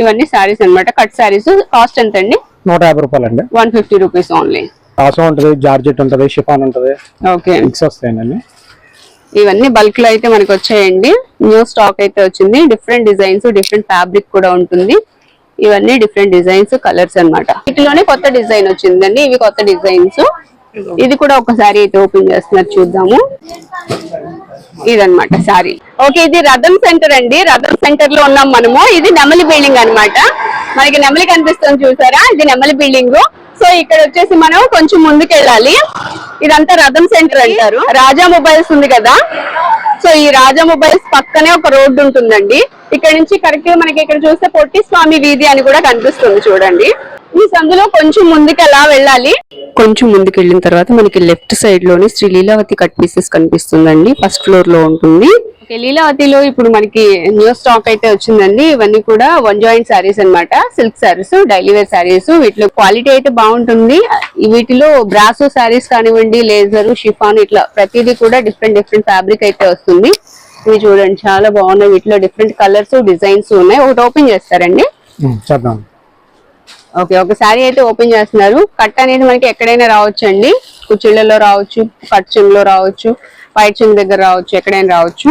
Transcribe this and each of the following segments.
ఇవన్నీ శారీస్ అన్నమాట. Cut saris cost ఎంత అండి నూట యాభై రూపాయలు అండి వన్ ఫిఫ్టీ రూపీస్ ఓన్లీ కాసం ఉంటుంది జార్జెట్ ఉంటుంది షిఫాన్ ఉంటుంది. ఓకే. మిక్స్ వస్తాయండి. ఇవన్నీ బల్క్లో అయితే మనకి వచ్చాయండి. న్యూ స్టాక్ అయితే వచ్చింది. డిఫరెంట్ డిజైన్స్ డిఫరెంట్ ఫ్యాబ్రిక్ కూడా ఉంటుంది. ఇవన్నీ డిఫరెంట్ డిజైన్స్ కలర్స్ అన్నమాట. వీటిలోనే కొత్త డిజైన్ వచ్చిందండి. ఇవి కొత్త డిజైన్స్ ఇది కూడా ఒకసారి అయితే ఓపెన్ చేస్తున్నారు చూద్దాము. ఇదనమాట సారీ. ఓకే ఇది రథం సెంటర్ అండి. రథం సెంటర్లో ఉన్నాం మనము. ఇది నెమలి బిల్డింగ్ అన్నమాట. మనకి నెమలి కనిపిస్తుంది చూసారా? ఇది నెమలి బిల్డింగ్. సో ఇక్కడ వచ్చేసి మనం కొంచెం ముందుకెళ్ళాలి. ఇదంతా రథం సెంటర్ అంటారు. రాజా మొబైల్స్ ఉంది కదా? సో ఈ రాజా మొబైల్స్ పక్కనే ఒక రోడ్డు ఉంటుందండి. ఇక్కడ నుంచి కరెక్ట్ మనకి ఇక్కడ చూస్తే పొట్టి స్వామి వీధి అని కూడా కనిపిస్తుంది చూడండి. ఈ సందులో కొంచెం ముందుకు అలా వెళ్ళాలి? కొంచెం ముందుకు వెళ్ళిన తర్వాత మనకి లెఫ్ట్ సైడ్లోని శ్రీ లీలావతి కట్ పీసెస్ కనిపిస్తుందండి. ఫస్ట్ ఫ్లోర్లో ఉంటుంది. ఓకే, లీలావతిలో ఇప్పుడు మనకి న్యూ స్టాక్ అయితే వచ్చిందండి. ఇవన్నీ కూడా వన్ జాయింట్ శారీస్ అన్నమాట. Silk saris daily wear saris వీటిలో క్వాలిటీ అయితే బాగుంటుంది. వీటిలో బ్రాసో శారీస్ కానివ్వండి లేజర్ షిఫాన్ ఇట్లా ప్రతిదీ కూడా డిఫరెంట్ డిఫరెంట్ ఫ్యాబ్రిక్ అయితే వస్తుంది. ఇవి చూడండి చాలా బాగున్నాయి. వీటిలో డిఫరెంట్ కలర్స్ డిజైన్స్ ఉన్నాయి. ఒకటి ఓపెన్ చేస్తారండి. చేద్దాం. ఓకే ఒక శారీ అయితే ఓపెన్ చేస్తున్నారు. కట్ అనేది మనకి ఎక్కడైనా రావచ్చు అండి కుచ్చిళ్ళలో రావచ్చు కట్ చెంగులో రావచ్చు వైట్ చెంగు దగ్గర రావచ్చు ఎక్కడైనా రావచ్చు.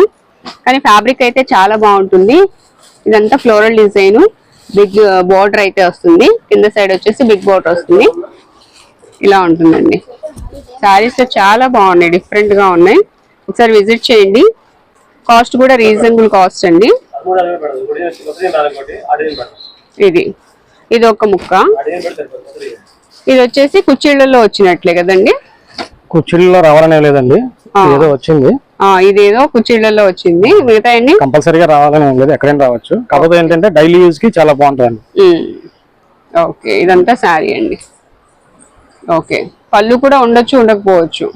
కానీ ఫ్యాబ్రిక్ అయితే చాలా బాగుంటుంది. ఇదంతా ఫ్లోరల్ డిజైన్ బిగ్ బార్డర్ అయితే వస్తుంది. కింద సైడ్ వచ్చేసి బిగ్ బార్డర్ వస్తుంది. ఇలా ఉంటుందండి. శారీస్ చాలా బాగున్నాయి డిఫరెంట్గా ఉన్నాయి. ఒకసారి విజిట్ చేయండి. కాస్ట్ కూడా రీజనబుల్ కాస్ట్ అండి. ఇది. ఇది ఒక ముక్క. ఇది వచ్చేసి కుచ్చిళ్ళలో వచ్చినట్లే కదండి? కుర్చీల్లో రావాలనే లేదండి. ఏదో వచ్చింది. ఇదేదో కుచ్చిళ్ళలో వచ్చింది. మిగతా అన్ని కంపల్సరీగా రావాలని ఏం లేదు ఎక్కడైనా రావచ్చు. కాకపోతే ఏంటంటే డైలీ యూజ్కి చాలా బాగుంటుంది ఓకే ఇదంతా శారీ అండి. ఓకే పళ్ళు కూడా ఉండొచ్చు ఉండకపోవచ్చు.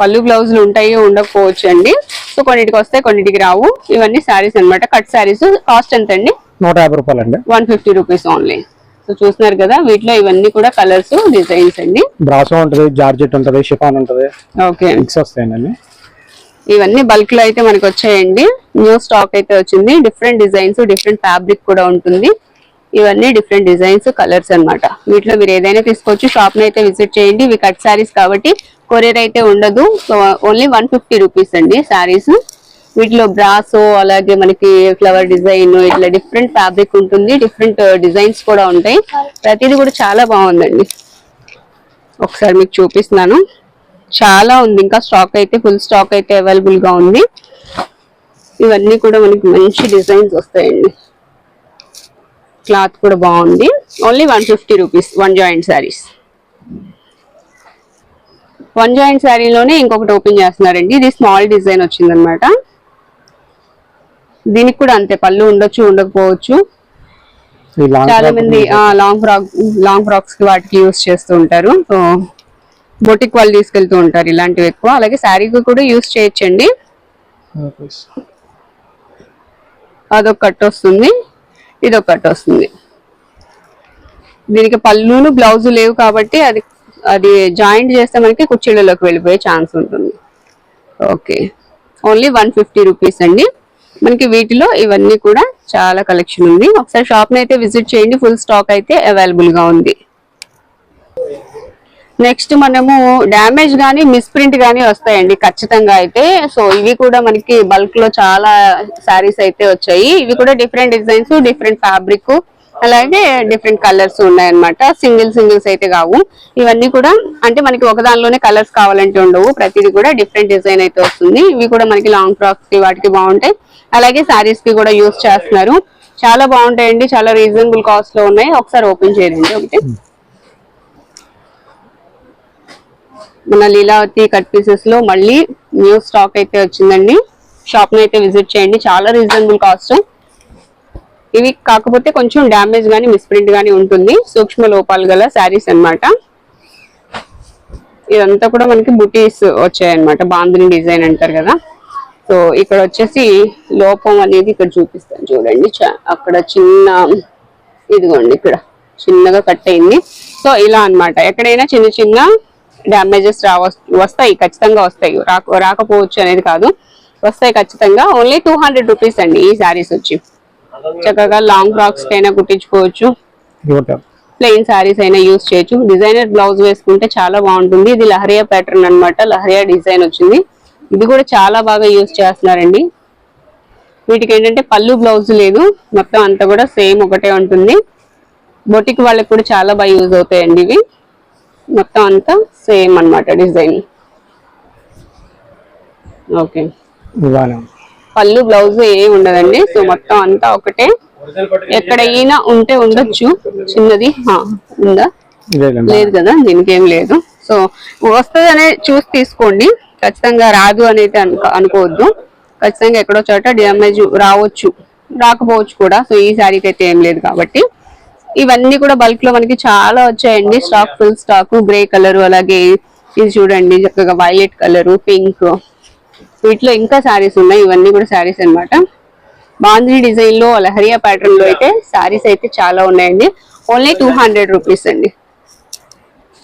పళ్ళు బ్లౌజులు ఉంటాయి ఉండకపోవచ్చు అండి. సో కొన్నిటికి వస్తాయి కొన్నిటికి రావు. ఇవన్నీ శారీస్ అన్నమాట. కట్ శారీస్ కాస్ట్ ఎంత అండి నూట యాభై రూపాయలు అండి one fifty rupees only. So చూస్తున్నారు కదా వీటిలో ఇవన్నీ కూడా కలర్స్ డిజైన్స్ అండి. బ్రాసో ఉంటుంది జార్జెట్ ఉంటుంది షిఫాన్ ఉంటుంది. ఓకే. మిక్స్ వస్తాయండి. ఇవన్నీ బల్క్లో అయితే మనకి వచ్చాయండి. న్యూ స్టాక్ అయితే వచ్చింది. డిఫరెంట్ డిజైన్స్ డిఫరెంట్ ఫ్యాబ్రిక్ కూడా ఉంటుంది. ఇవన్నీ డిఫరెంట్ డిజైన్స్ కలర్స్ అన్నమాట. వీటిలో మీరు ఏదైనా తీసుకోవచ్చు. షాప్ని అయితే విజిట్ చేయండి. ఇవి కట్ శారీస్ కాబట్టి కొరియర్ అయితే ఉండదు. So only one fifty rupees అండి శారీస్ వీటిలో బ్రాసో అలాగే మనకి ఫ్లవర్ డిజైన్ ఇట్లా డిఫరెంట్ ఫ్యాబ్రిక్ ఉంటుంది డిఫరెంట్ డిజైన్స్ uh, కూడా ఉంటాయి. ప్రతిదీ కూడా చాలా బాగుందండి. ఒకసారి మీకు చూపిస్తున్నాను. చాలా ఉంది ఇంకా స్టాక్ అయితే ఫుల్ స్టాక్ అయితే అవైలబుల్గా ఉంది. ఇవన్నీ కూడా మనకి మంచి డిజైన్స్ వస్తాయండి. క్లాత్ కూడా బాగుంది. Only one fifty rupees one joint saris one joint శారీలోనే ఇంకొకటి ఓపెన్ చేస్తున్నారండి. ఇది స్మాల్ డిజైన్ వచ్చిందనమాట. దీనికి కూడా అంతే పళ్ళు ఉండొచ్చు ఉండకపోవచ్చు. చాలా మంది లాంగ్ ఫ్రాక్ లాంగ్ ఫ్రాక్స్కి వాటికి యూస్ చేస్తూ ఉంటారు. సో బొటిక్ వాళ్ళు తీసుకెళ్తూ ఉంటారు ఇలాంటివి ఎక్కువ. అలాగే శారీకి కూడా యూస్ చేయొచ్చండి. అదొక కట్ వస్తుంది. ఇదొక కట్ వస్తుంది. దీనికి పళ్ళును బ్లౌజ్ లేవు కాబట్టి అది అది జాయింట్ చేస్తే మనకి కుర్చీలలోకి వెళ్ళిపోయే ఛాన్స్ ఉంటుంది. Okay. Only one fifty rupees అండి. మనకి వీటిలో ఇవన్నీ కూడా చాలా కలెక్షన్ ఉంది. ఒకసారి షాప్ని అయితే విజిట్ చేయండి. ఫుల్ స్టాక్ అయితే అవైలబుల్గా ఉంది. నెక్స్ట్ మనము డ్యామేజ్ గానీ మిస్ప్రింట్ గానీ వస్తాయండి. ఖచ్చితంగా అయితే. సో ఇవి కూడా మనకి బల్క్లో చాలా శారీస్ అయితే వచ్చాయి. ఇవి కూడా డిఫరెంట్ డిజైన్స్ డిఫరెంట్ ఫ్యాబ్రిక్ అలాగే డిఫరెంట్ కలర్స్ ఉన్నాయన్నమాట. సింగిల్ సింగిల్స్ అయితే కావు. ఇవన్నీ కూడా అంటే మనకి ఒక దానిలోనే కలర్స్ కావాలంటే ఉండవు. ప్రతిదీ కూడా డిఫరెంట్ డిజైన్ అయితే వస్తుంది. ఇవి కూడా మనకి లాంగ్ ఫ్రాక్స్కి వాటికి బాగుంటాయి. అలాగే శారీస్కి కూడా యూస్ చేస్తున్నారు. చాలా బాగుంటాయండి చాలా రీజనబుల్ కాస్ట్లో ఉన్నాయి. ఒకసారి ఓపెన్ చేయండి ఒకటి మన లీలావతి కట్ పీసెస్లో మళ్ళీ న్యూ స్టాక్ అయితే వచ్చిందండి. షాప్ని అయితే విజిట్ చేయండి. చాలా రీజనబుల్ కాస్ట్ ఇవి కాకపోతే కొంచెం డ్యామేజ్ గానీ మిస్ప్రింట్ గానీ ఉంటుంది. సూక్ష్మ లోపాలు గల శారీస్ అన్నమాట. ఇదంతా కూడా మనకి బుటీస్ వచ్చాయన్నమాట. బాందిని డిజైన్ అంటారు కదా. సో ఇక్కడ వచ్చేసి లోపం అనేది ఇక్కడ చూపిస్తాను చూడండి. అక్కడ చిన్న ఇదిగోండి ఇక్కడ చిన్నగా కట్ అయింది. సో ఇలా అన్నమాట. ఎక్కడైనా చిన్న చిన్న డ్యామేజెస్ రావ వస్తాయి ఖచ్చితంగా వస్తాయి. రాక రాకపోవచ్చు అనేది కాదు. వస్తాయి ఖచ్చితంగా. ఓన్లీ టూ హండ్రెడ్ రూపీస్ అండి ఈ శారీస్ వచ్చి. చక్కగా లాంగ్ ఫ్రాక్స్ కైనా కుట్టించుకోవచ్చు. ప్లెయిన్ శారీస్ అయినా యూస్ చేయొచ్చు. డిజైనర్ బ్లౌజ్ వేసుకుంటే చాలా బాగుంటుంది. ఇది లహరియా ప్యాటర్న్ అన్నమాట. లహరియా డిజైన్ వచ్చింది. ఇది కూడా చాలా బాగా యూస్ చేస్తున్నారండి. వీటికి ఏంటంటే పళ్ళు బ్లౌజ్ లేదు. మొత్తం అంతా కూడా సేమ్ ఒకటే ఉంటుంది. బొటిక్ వాళ్ళకి కూడా చాలా బాగా యూజ్ అవుతాయండి ఇవి. మొత్తం అంతా సేమ్ అన్నమాట డిజైన్. ఓకే. పళ్ళు బ్లౌజ్ ఏం ఉండదండి. సో మొత్తం అంతా ఒకటే. ఎక్కడైనా ఉంటే ఉండొచ్చు. చిన్నది ఉందా? లేదు కదా దీనికి ఏం లేదు. సో వస్తుంది అనే చూసి తీసుకోండి. ఖచ్చితంగా రాదు అనేది అనుకో అనుకోవద్దు. ఖచ్చితంగా ఎక్కడో చోట డ్యామేజ్ రావచ్చు రాకపోవచ్చు కూడా. సో ఈ శారీకి అయితే ఏం లేదు కాబట్టి. ఇవన్నీ కూడా బల్క్లో మనకి చాలా వచ్చాయండి. Stock full stock grey colour అలాగే ఇది చూడండి చక్కగా వైలెట్ కలర్ పింక్. వీటిలో ఇంకా శారీస్ ఉన్నాయి. ఇవన్నీ కూడా శారీస్ అన్నమాట. బాంధిని డిజైన్లో లహరియా ప్యాటర్న్లో అయితే శారీస్ అయితే చాలా ఉన్నాయండి. ఓన్లీ టూ హండ్రెడ్ రూపీస్ అండి.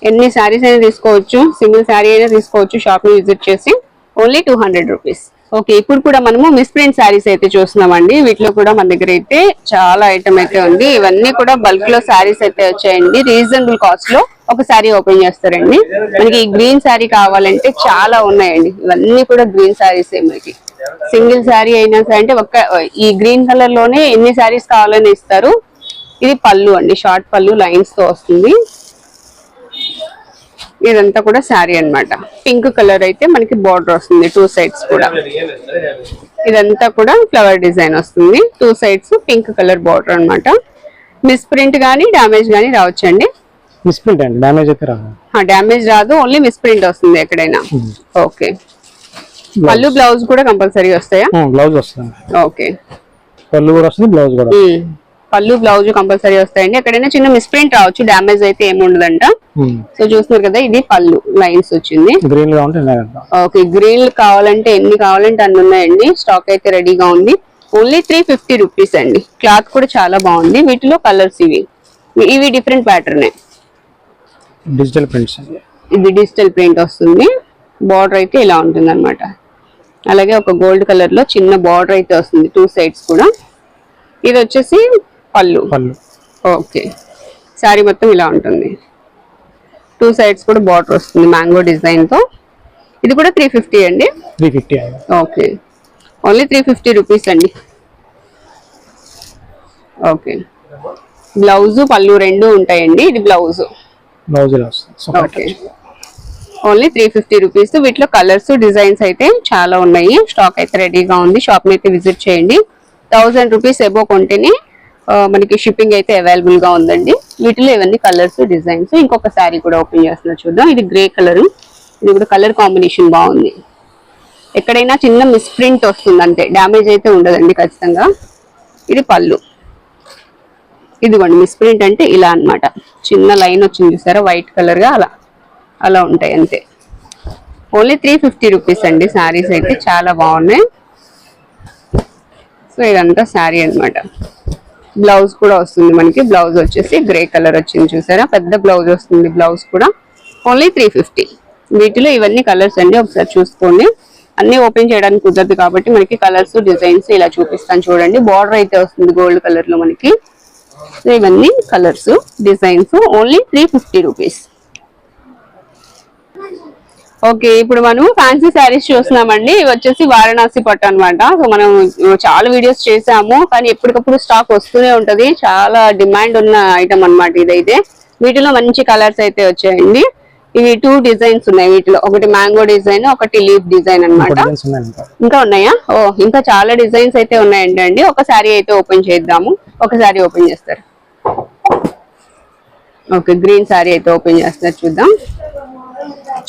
ఎన్ని శారీస్ అయినా తీసుకోవచ్చు సింగిల్ శారీ అయినా తీసుకోవచ్చు షాప్ని విజిట్ చేసి only two hundred rupees okay ఇప్పుడు కూడా మనము మిస్ ప్రింట్ శారీస్ అయితే చూస్తున్నామండి. వీటిలో కూడా మన దగ్గర అయితే చాలా ఐటమ్ అయితే ఉంది. ఇవన్నీ కూడా బల్క్లో శారీస్ అయితే వచ్చాయండి. రీజనబుల్ కాస్ట్లో ఒక శారీ ఓపెన్ చేస్తారండి. మనకి ఈ గ్రీన్ శారీ కావాలంటే చాలా ఉన్నాయండి. ఇవన్నీ కూడా గ్రీన్ శారీస్ మనకి. సింగిల్ శారీ అయినా సరే అంటే ఒక ఈ గ్రీన్ కలర్లోనే ఎన్ని శారీస్ కావాలని ఇస్తారు? ఇది పళ్ళు అండి. షార్ట్ పళ్ళు లైన్స్తో వస్తుంది. ఇదంతా కూడా శారీ అన్నమాట. పింక్ కలర్ అయితే మనకి బార్డర్ వస్తుంది టూ సైడ్స్ కూడా. ఇదంతా కూడా ఫ్లవర్ డిజైన్ వస్తుంది. Two sides pink colour border అన్నమాట. మిస్ ప్రింట్ గానీ డామేజ్ గానీ రావచ్చండి? మిస్ప్రింట్ అండి డ్యామేజ్ అయితే రాదు. డామేజ్ రాదు ఓన్లీ మిస్ ప్రింట్ వస్తుంది ఎక్కడైనా. ఓకే. పళ్ళు బ్లౌజ్ కూడా కంపల్సరీ వస్తాయా? బ్లౌజ్ వస్తుంది. ఓకే. పళ్ళు కూడా వస్తుంది బ్లౌజ్ కూడా ఉమ్. పళ్ళు బ్లౌజ్ కంపల్సరీ వస్తాయండి. ఎక్కడైనా చిన్న మిస్ప్రింట్ రావచ్చు డామేజ్ అయితే ఏమి ఉండదంట సో చూస్తున్నారు కదా ఇది పళ్ళు లైన్స్ వచ్చింది. గ్రీన్. ఓకే గ్రీన్ కావాలంటే ఎన్ని కావాలంటే అన్ని ఉన్నాయండి. స్టాక్ అయితే రెడీగా ఉంది. ఓన్లీ త్రీ ఫిఫ్టీ రూపీస్ అండి. క్లాత్ కూడా చాలా బాగుంది. వీటిలో కలర్స్ ఇవి. ఇవి డిఫరెంట్ ప్యాటర్న్ డిజిటల్ ప్రింట్స్ ఇది డిజిటల్ ప్రింట్ వస్తుంది. బార్డర్ అయితే ఇలా ఉంటుంది అనమాట అలాగే ఒక గోల్డ్ కలర్లో చిన్న బార్డర్ అయితే వస్తుంది. టూ సైడ్స్ కూడా. ఇది వచ్చేసి పళ్ళు. పళ్ళు. ఓకే. శారీ మొత్తం ఇలా ఉంటుంది. టూ సైడ్స్ కూడా బార్డర్ వస్తుంది మ్యాంగో డిజైన్తో ఇది కూడా త్రీ ఫిఫ్టీ అండి? Three fifty okay. Only three fifty rupees అండి. ఓకే. బ్లౌజ్ పళ్ళు రెండు ఉంటాయండి ఇది blouse. Okay. Only three fifty rupees. వీటిలో కలర్స్ డిజైన్స్ అయితే చాలా ఉన్నాయి. స్టాక్ అయితే రెడీగా ఉంది. షాప్ అయితే విజిట్ చేయండి. థౌసండ్ రూపీస్ ఎబో కొంటేనే మనకి షిప్పింగ్ అయితే అవైలబుల్గా ఉందండి. వీటిలో ఇవన్నీ కలర్స్ డిజైన్స్ ఇంకొక శారీ కూడా ఓపెన్ చేస్తున్నా చూద్దాం. ఇది గ్రే కలర్ ఇది కూడా కలర్ కాంబినేషన్ బాగుంది. ఎక్కడైనా చిన్న మిస్ప్రింట్ వస్తుంది అంతే డ్యామేజ్ అయితే ఉండదండి ఖచ్చితంగా. ఇది పళ్ళు. ఇదిగోండి మిస్ప్రింట్ అంటే ఇలా అన్నమాట. చిన్న లైన్ వచ్చింది చూసారా? వైట్ కలర్గా అలా అలా ఉంటాయి అంతే. ఓన్లీ త్రీ ఫిఫ్టీ రూపీస్ అండి. శారీస్ అయితే చాలా బాగున్నాయి. సో ఇదంతా శారీ అన్నమాట. బ్లౌజ్ కూడా వస్తుంది మనకి. బ్లౌజ్ వచ్చేసి గ్రే కలర్ వచ్చింది చూసారా? పెద్ద బ్లౌజ్ వస్తుంది బ్లౌజ్ కూడా. ఓన్లీ త్రీ ఫిఫ్టీ వీటిలో ఇవన్నీ కలర్స్ అండి ఒకసారి చూసుకోండి. అన్ని ఓపెన్ చేయడానికి కుదరదు కాబట్టి మనకి కలర్స్ డిజైన్స్ ఇలా చూపిస్తాను చూడండి. బార్డర్ అయితే వస్తుంది గోల్డ్ కలర్లో మనకి. సో ఇవన్నీ colours designs. Only three fifty rupees okay ఇప్పుడు మనం ఫ్యాన్సీ శారీస్ చూస్తున్నామండి. ఇవి వచ్చేసి వారణాసి పట్టు అన్నమాట. సో మనం చాలా వీడియోస్ చేసాము. కానీ ఎప్పటికప్పుడు స్టాక్ వస్తూనే ఉంటది. చాలా డిమాండ్ ఉన్న ఐటమ్ అన్నమాట ఇదైతే. వీటిలో మంచి కలర్స్ అయితే వచ్చాయండి. ఇవి టూ డిజైన్స్ ఉన్నాయి వీటిలో. ఒకటి మ్యాంగో డిజైన్ ఒకటి లీఫ్ డిజైన్ ఉన్నాయి ఇంకా ఉన్నాయా? ఓ ఇంకా చాలా డిజైన్స్ అయితే ఉన్నాయండి అండి. ఒక శారీ అయితే ఓపెన్ చేద్దాము. ఒక శారీ ఓపెన్ చేస్తారు. ఓకే గ్రీన్ శారీ అయితే ఓపెన్ చేస్తారు చూద్దాం.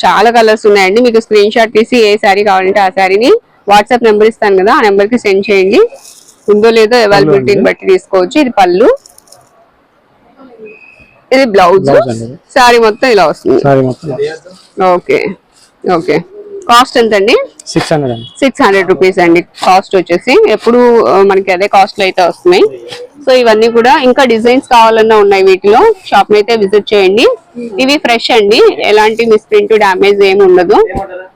చాలా కలర్స్ ఉన్నాయండి. మీకు స్క్రీన్ షాట్ తీసి ఏ శారీ కావాలంటే ఆ శారీని వాట్సాప్ నెంబర్ ఇస్తాను కదా ఆ నెంబర్కి సెండ్ చేయండి. ఉందో లేదో అవైలబిలిటీని బట్టి తీసుకోవచ్చు. ఇది పళ్ళు. ఇది బ్లౌజ్. శారీ మొత్తం ఇలా వస్తుంది. ఓకే. ఓకే. కాస్ట్ ఎంత అండి six hundred six hundred rupees అండి. కాస్ట్ వచ్చేసి ఎప్పుడు మనకి అదే కాస్ట్లో అయితే వస్తున్నాయి. సో ఇవన్నీ కూడా ఇంకా డిజైన్స్ కావాలన్నా ఉన్నాయి వీటిలో. షాప్ అయితే విజిట్ చేయండి. ఇవి ఫ్రెష్ అండి. ఎలాంటి మిస్ప్రింట్ డామేజ్ ఏమి ఉండదు.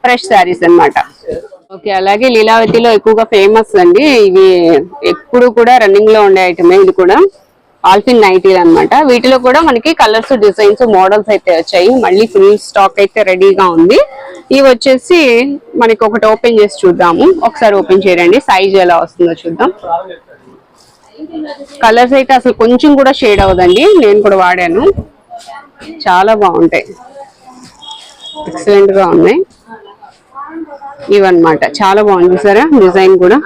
ఫ్రెష్ శారీస్ అన్నమాట. ఓకే అలాగే లీలావతిలో ఎక్కువగా ఫేమస్ అండి. ఇవి ఎప్పుడు కూడా రన్నింగ్లో ఉండే ఐటమే ఇది కూడా. ఆల్ఫిన్ నైటీలు అన్నమాట. వీటిలో కూడా మనకి కలర్స్ డిజైన్స్ మోడల్స్ అయితే వచ్చాయి. మళ్ళీ ఫుల్ స్టాక్ అయితే రెడీగా ఉంది. ఇవి వచ్చేసి మనకి ఒకటి ఓపెన్ చేసి చూద్దాము. ఒకసారి ఓపెన్ చేయండి. సైజ్ ఎలా వస్తుందో చూద్దాం. కలర్స్ అయితే అసలు కొంచెం కూడా షేడ్ అవ్వదండి. నేను కూడా వాడాను. చాలా బాగుంటాయి. ఎక్సలెంట్గా ఉన్నాయి. ఇవన్నమాట. చాలా బాగుంది సరే డిజైన్ కూడా.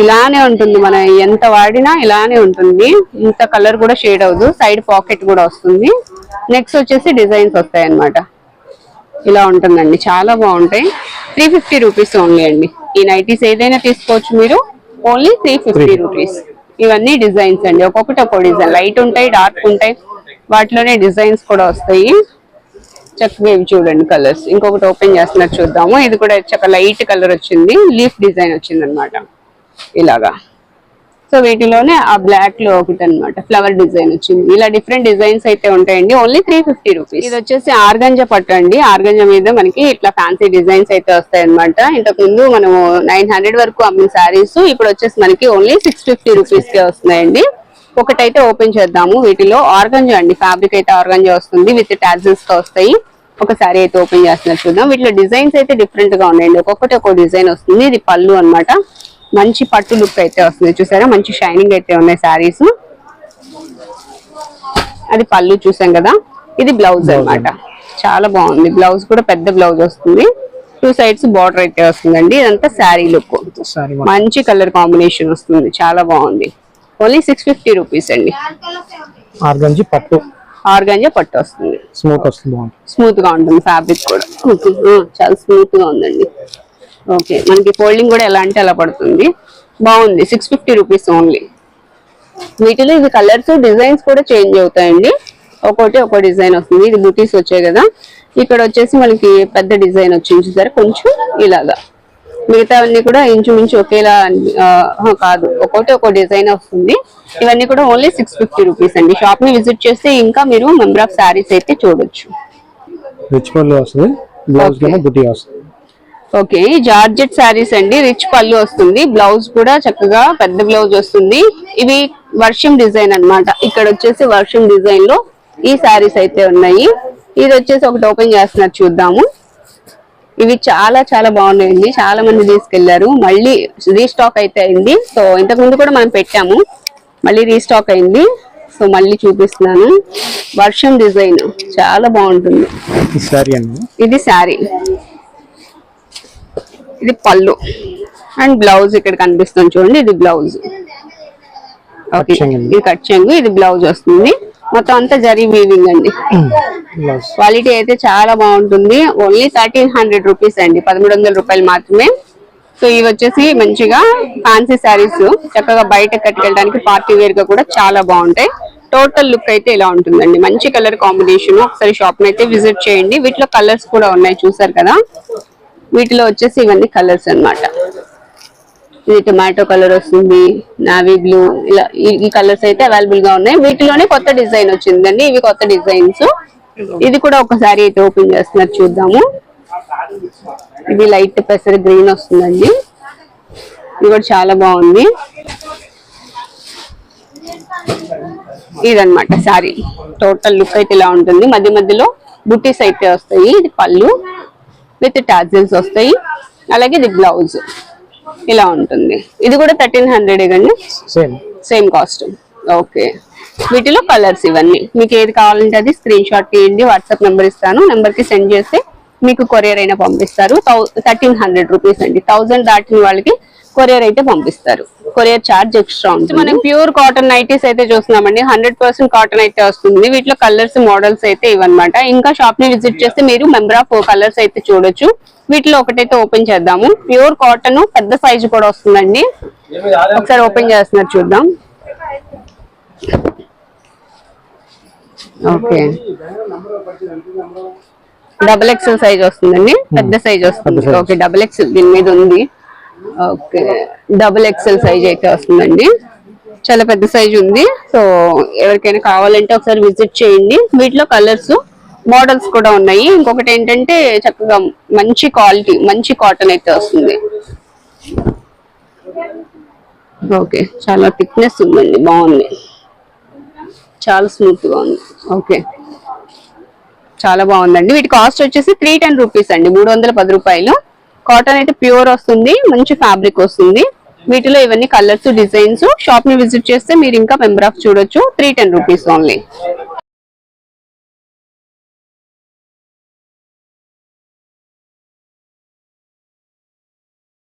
ఇలానే ఉంటుంది మనం ఎంత వాడినా ఇలానే ఉంటుంది. ఇంత కలర్ కూడా షేడ్ అవ్వదు. సైడ్ పాకెట్ కూడా వస్తుంది. నెక్స్ట్ వచ్చేసి డిజైన్స్ వస్తాయి అన్నమాట ఇలా ఉంటుందండి. చాలా బాగుంటాయి. త్రీ ఫిఫ్టీ రూపీస్ ఓన్లీ అండి. ఈ నైటీస్ ఏదైనా తీసుకోవచ్చు మీరు. ఓన్లీ త్రీ ఫిఫ్టీ రూపీస్ ఇవన్నీ డిజైన్స్ అండి. ఒక్కొక్కటి ఒక్కో డిజైన్. లైట్ ఉంటాయి డార్క్ ఉంటాయి. వాటిలోనే డిజైన్స్ కూడా వస్తాయి. చక్కగా ఇవి చూడండి కలర్స్ ఇంకొకటి ఓపెన్ చేస్తున్నట్టు చూద్దాము. ఇది కూడా చక్కగా లైట్ కలర్ వచ్చింది. లీఫ్ డిజైన్ వచ్చింది అనమాట ఇలాగా. సో వీటిలోనే ఆ బ్లాక్లో ఒకటి అన్నమాట ఫ్లవర్ డిజైన్ వచ్చింది. ఇలా డిఫరెంట్ డిజైన్స్ అయితే ఉంటాయండి. ఓన్లీ త్రీ ఫిఫ్టీ రూపీస్ ఇది వచ్చేసి ఆర్గంజా పట్టు అండి. ఆర్గంజా మీద మనకి ఇట్లా ఫ్యాన్సీ డిజైన్స్ అయితే వస్తాయి అనమాట ఇంతకు ముందు మనము నైన్ హండ్రెడ్ వరకు అమ్మిన శారీస్ ఇప్పుడు వచ్చేసి మనకి ఓన్లీ సిక్స్ ఫిఫ్టీ రూపీస్ కే వస్తున్నాయండి. ఒకటైతే ఓపెన్ చేద్దాము. వీటిలో ఆర్గంజా అండి. ఫ్యాబ్రిక్ అయితే ఆర్గంజా వస్తుంది. విత్ టాజిల్స్తో వస్తాయి. ఒక సారీ అయితే ఓపెన్ చేస్తున్నారు చూద్దాం. వీటిలో డిజైన్స్ అయితే డిఫరెంట్గా ఉన్నాయండి. ఒక్కొక్కటి ఒక్కో డిజైన్ వస్తుంది. ఇది పళ్ళు అన్నమాట. మంచి పట్టు లుక్ అయితే వస్తుంది. చూసారా? మంచి షైనింగ్ అయితే ఉన్నాయి శారీస్ అది పళ్ళు చూసాం కదా? ఇది బ్లౌజ్ అన్నమాట. చాలా బాగుంది. బ్లౌజ్ కూడా పెద్ద బ్లౌజ్ వస్తుంది. టూ సైడ్స్ బార్డర్ అయితే వస్తుందండి. ఇదంతా శారీ లుక్ మంచి కలర్ కాంబినేషన్ వస్తుంది. చాలా బాగుంది. ఓన్లీ సిక్స్ ఫిఫ్టీ రూపీస్ అండి. ఆర్గంజి పట్టు. ఆర్గాంజా పట్టు వస్తుంది. స్మూత్ వస్తుంది స్మూత్గా ఉంటుంది ఫ్యాబ్రిక్ కూడా. చాలా స్మూత్గా ఉందండి. ఓకే మనకి ఫోల్డింగ్ కూడా ఎలా అంటే అలా పడుతుంది? బాగుంది సిక్స్ ఫిఫ్టీ రూపీస్ ఓన్లీ వీటిలో ఇది కలర్స్ డిజైన్స్ కూడా చేంజ్ అవుతాయండి. ఒక్కొక్కటి ఒక్కో డిజైన్ వస్తుంది ఇది బుటీస్ వచ్చాయి కదా. ఇక్కడ వచ్చేసి మనకి పెద్ద డిజైన్ వచ్చింది చూసారా కొంచెం ఇలాగా. మిగతా అన్ని కూడా ఇంచుమించు ఒకేలా కాదు. ఒక్కొక్కటి ఒక్కో డిజైన్ వస్తుంది. ఇవన్నీ కూడా ఓన్లీ సిక్స్ ఫిఫ్టీ రూపీస్ అండి. షాప్ని విజిట్ చేస్తే ఇంకా మీరు మెంబర్ ఆఫ్ శారీస్ అయితే చూడొచ్చు. రిచ్ వస్తుంది బ్లౌజ్ బుట్టి వస్తుంది. ఓకే జార్జెట్ శారీస్ అండి రిచ్ పళ్ళు వస్తుంది. బ్లౌజ్ కూడా చక్కగా పెద్ద బ్లౌజ్ వస్తుంది. ఇవి వర్షం డిజైన్ అన్నమాట. ఇక్కడ వచ్చేసి వర్షం డిజైన్లో ఈ శారీస్ అయితే ఉన్నాయి. ఇది వచ్చేసి ఒకటి ఓపెన్ చేస్తున్నారు చూద్దాము. ఇవి చాలా చాలా బాగున్నాయండి. చాలా మంది తీసుకెళ్ళారు. మళ్ళీ రీస్టాక్ అయితే అయింది. సో ఇంతకు ముందు కూడా మనం పెట్టాము. మళ్ళీ రీస్టాక్ అయింది. సో మళ్ళీ చూపిస్తున్నాను. వర్షం డిజైన్. చాలా బాగుంటుంది. ఇది శారీ. ఇది పళ్ళు. అండ్ బ్లౌజ్ ఇక్కడ కనిపిస్తుంది చూడండి ఇది బ్లౌజ్. ఓకే. ఇది కట్ చెంగు ఇది బ్లౌజ్ వస్తుంది. మొత్తం అంతా జరీ వీవింగ్ అండి. క్వాలిటీ అయితే చాలా బాగుంటుంది. ఓన్లీ థర్టీన్ హండ్రెడ్ రూపీస్ అండి పదమూడు వందల రూపాయలు మాత్రమే. సో ఇవి వచ్చేసి మంచిగా ఫ్యాన్సీ శారీస్ చక్కగా బయట కట్టుకెళ్ళడానికి పార్టీ వేర్గా కూడా చాలా బాగుంటాయి. టోటల్ లుక్ అయితే ఇలా ఉంటుందండి. మంచి కలర్ కాంబినేషన్ ఒకసారి షాప్ అయితే విజిట్ చేయండి. వీటిలో కలర్స్ కూడా ఉన్నాయి చూసారు కదా? వీటిలో వచ్చేసి ఇవన్నీ కలర్స్ అన్నమాట. ఇది టొమాటో కలర్ వస్తుంది నావీ బ్లూ ఇలా ఈ- కలర్స్ అయితే అవైలబుల్గా ఉన్నాయి. వీటిలోనే కొత్త డిజైన్ వచ్చిందండి. ఇవి కొత్త డిజైన్స్. ఇది కూడా ఒకసారి అయితే ఓపెన్ చేస్తున్నారు చూద్దాము. ఇది లైట్ పెసర్ గ్రీన్ వస్తుందండి. ఇది కూడా చాలా బాగుంది. ఇదన్నమాట సారీ టోటల్ లుక్ అయితే ఇలా ఉంటుంది. మధ్య మధ్యలో బుట్టీస్ అయితే వస్తాయి. ఇది పళ్ళు. విత్ టాజిల్స్ వస్తాయి. అలాగే ఇది బ్లౌజ్. ఇలా ఉంటుంది. ఇది కూడా థర్టీన్ హండ్రెడ్ అండి సేమ్ సేమ్ కాస్ట్ ఓకే. వీటిలో కలర్స్ ఇవన్నీ. మీకు ఏది కావాలంటే అది స్క్రీన్ షాట్ తీయండి వాట్సాప్ నెంబర్ ఇస్తాను. నెంబర్కి సెండ్ చేస్తే మీకు కొరియర్ అయినా పంపిస్తారు. థర్టీన్ హండ్రెడ్ రూపీస్ అండి. థౌసండ్ దాటిన వాళ్ళకి కొరియర్ అయితే పంపిస్తారు. కొరియర్ చార్జ్ ఎక్స్ట్రా ఉంటుంది. మనం ప్యూర్ కాటన్ నైటీస్ అయితే చూస్తున్నామండి. హండ్రెడ్ పర్సెంట్ కాటన్ అయితే వస్తుంది. వీటిలో కలర్స్ మోడల్స్ అయితే ఇవన్నమాట ఇంకా షాప్ని విజిట్ చేస్తే మీరు మెంబర్ ఆఫ్ కలర్స్ అయితే చూడొచ్చు. వీటిలో ఒకటైతే ఓపెన్ చేద్దాము. ప్యూర్ కాటన్ పెద్ద సైజు కూడా వస్తుందండి. ఒకసారి ఓపెన్ చేస్తున్నారు చూద్దాం. ఓకే. డబుల్ ఎక్స్ఎల్ సైజ్ వస్తుందండి. పెద్ద సైజ్ వస్తుంది. ఓకే డబుల్ ఎక్స్ఎల్ దీని మీద ఉంది. ఓకే. డబుల్ ఎక్స్ఎల్ సైజ్ అయితే వస్తుందండి. చాలా పెద్ద సైజ్ ఉంది. సో ఎవరికైనా కావాలంటే ఒకసారి విజిట్ చేయండి. వీటిలో కలర్స్ మోడల్స్ కూడా ఉన్నాయి. ఇంకొకటి ఏంటంటే చక్కగా మంచి క్వాలిటీ మంచి కాటన్ అయితే వస్తుంది. ఓకే. చాలా థిక్నెస్ ఉందండి. బాగుంది. చాలా స్మూత్గా ఉంది. ఓకే. చాలా బాగుందండి. వీటి కాస్ట్ వచ్చేసి త్రీ టెన్ రూపీస్ అండి. మూడు వందల పది రూపాయలు. కాటన్ అయితే ప్యూర్ వస్తుంది మంచి ఫ్యాబ్రిక్ వస్తుంది. వీటిలో ఇవన్నీ కలర్స్ డిజైన్స్. షాప్ని విజిట్ చేస్తే మీరు ఇంకా మెంబర్ ఆఫ్ చూడొచ్చు. Three ten rupees only.